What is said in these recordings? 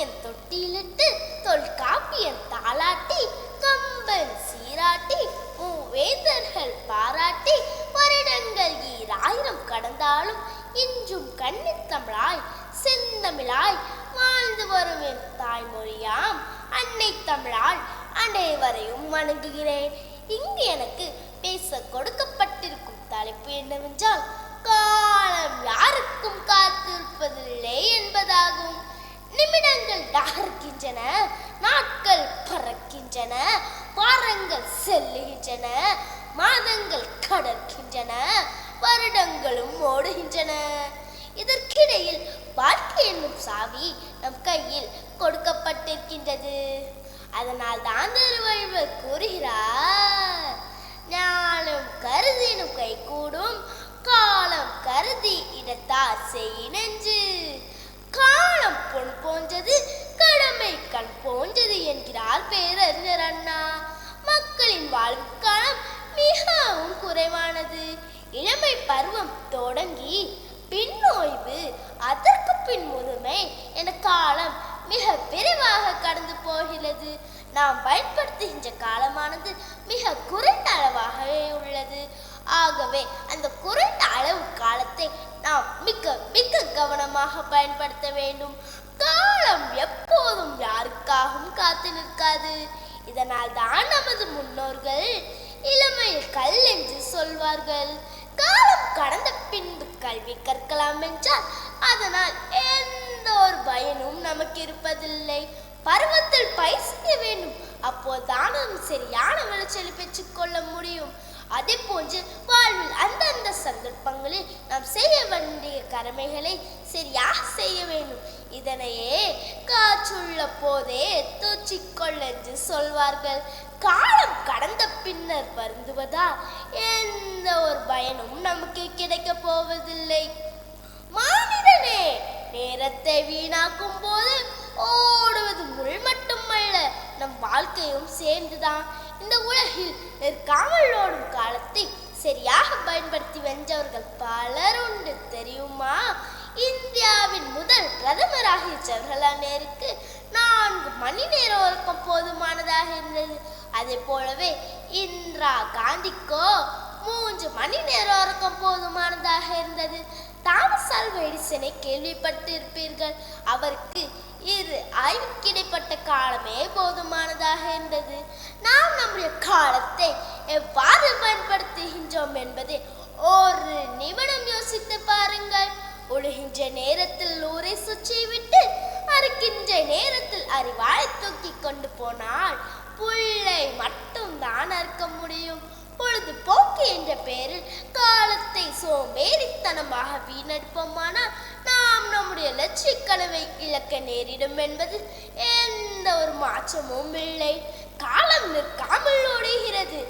என் தொட்டிலிட்டு தொல்காப்பியன் தாளாட்டி கம்பன் சீராட்டி மூவேந்தர்கள் பாராட்டி வருடங்கள் ஈராயிரம் கடந்தாலும் இன்றும் கண்ணித்தமிழாய் செந்தமிழாய் வாழ்ந்து வரும் என் தாய்மொழியாம். அன்னை தமிழால் அனைவரையும் வணங்குகிறேன். இங்கு எனக்கு பேச கொடுக்கப்பட்டிருக்கும் தலைப்பு என்னவென்றால் காலம் யாருக்கும் காத்து நிமிடங்கள் நகர்கின்றன நாட்கள் பறக்கின்றன வாரங்கள் செல்லுகின்றன மாதங்கள் கடற்கின்றன வருடங்களும் ஓடுகின்றன. இதற்கிடையில் வாழ்க்கை என்னும் சாவி நம் கையில் கொடுக்கப்பட்டிருக்கின்றது. அதனால் தான் திருவள்ளுவர் கூறுகிறார் ஞானம் கருதினும் கை கூடும் காலம் கருதி இடத்தார் நெஞ்சு. காலம் பொன் போன்றது கடமை கண் போன்றது என்கிறார் பேரறிஞர் அண்ணா. மக்களின் வாழ்வு காலம் மிகவும் குறைவானது. இளமை பருவம் தொடங்கி பின் ஓய்வு அதற்கு பின் முதுமை என காலம் மிக விரைவாக கடந்து போகிறது. நாம் பயன்படுத்துகின்ற காலமானது மிக குறைந்த அளவாகவே உள்ளது. ஆகவே அந்த குறைந்த அளவு கவனமாக பயன்படுத்த வேண்டும்? காலம் எப்போதும் யாருக்காகவும் காத்து நிற்காது. இதனால் தான் நமது முன்னோர்கள் இளமையில் கல் என்று சொல்வார்கள். காலம் கடந்த பின்பு கல்வி கற்கலாம் என்றால் அதனால் எந்த ஒரு பயனும் நமக்கு இருப்பதில்லை. பருவத்தில் பயிர் வேண்டும். அப்போதுதான் நாம் சரியான விளைச்சலை பெற்றுக்கொள்ள முடியும். அதே போன்று வாழ்வில் அந்தந்த சந்தர்ப்பங்களில் நாம் செய்ய வேண்டிய கடமைகளை சரியாக செய்ய வேண்டும். இதனையே காற்றுள்ள போதே தூச்சிக்கொள் என்று சொல்வார்கள். காலம் கடந்த பின்னர் வருந்துவதா? எந்த ஒரு பயனும் நமக்கு கிடைக்கப் போவதில்லை. மானிடனே நேரத்தை வீணாக்கும் போது ஓடுவது முள் மட்டுமல்ல நம் வாழ்க்கையும் சேர்ந்துதான். இந்த உலகில் நிற்காமல் ஓடும் காலத்தை சரியா பயன்படுத்தி வென்றவர்கள் பலர் உண்டு. தெரியுமா? இந்தியாவின் முதல் பிரதமராகிய ஜவஹர்லால் நேருக்கு நான்கு மணி நேர உறக்கம் போதுமானதாக இருந்தது. அதே போலவே இந்திரா காந்திக்கோ மூன்று மணி நேர உறக்கம் போதுமானதாக இருந்தது. தாமஸ் ஆல்வா எடிசனை கேள்விப்பட்டிருப்பீர்கள். அவருக்கு இரு ஆய்வுக்கு இடைப்பட்ட காலமே போதுமானதாக இருந்தது. நாம் நம்முடைய காலத்தை எவ்வாறு ஒழுகின்ற நேரத்தில் ஊரை சுற்றி விட்டு அறுக்கின்ற நேரத்தில் அறிவாய் தூக்கி கொண்டு போனால் புல்லை மட்டும் தான் அறுக்க முடியும். பொழுதுபோக்கு என்ற பெயரில் காலத்தை சோம்பேறித்தனமாக வீணடிப்போமானால் நாம் நம்முடைய லட்சிய கனவை இழக்க நேரிடும் என்பது எந்த ஒரு மாற்றமும் இல்லை. காலம் நிற்காமல் ஓடுகிறது.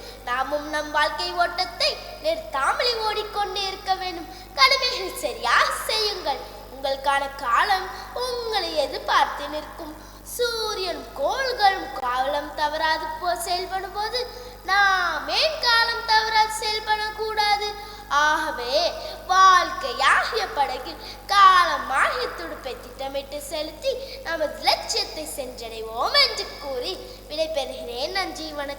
நாமும் நம் வாழ்க்கை ஓட்டத்தை நிறுத்தாமலே ஓடிக்கொண்டே இருக்க வேண்டும். கடமைகள் சரியாக செய்யுங்கள். உங்களுக்கான காலம் உங்களை எதிர்பார்த்து நிற்கும். சூரியன் கோள்களும் காலம் தவறாது போ செயல்படும் போது நாம் ஏன் காலம் தவறாது செயல்படக்கூடாது? ஆகவே வாழ்க்கையாகிய படகில் காலமாகிய துடுப்பை திட்டமிட்டு செலுத்தி நமது லட்சியத்தை சென்றடைவோம் என்று கூறி விடைபெறுகிறேன். நன்றி வணக்கம்.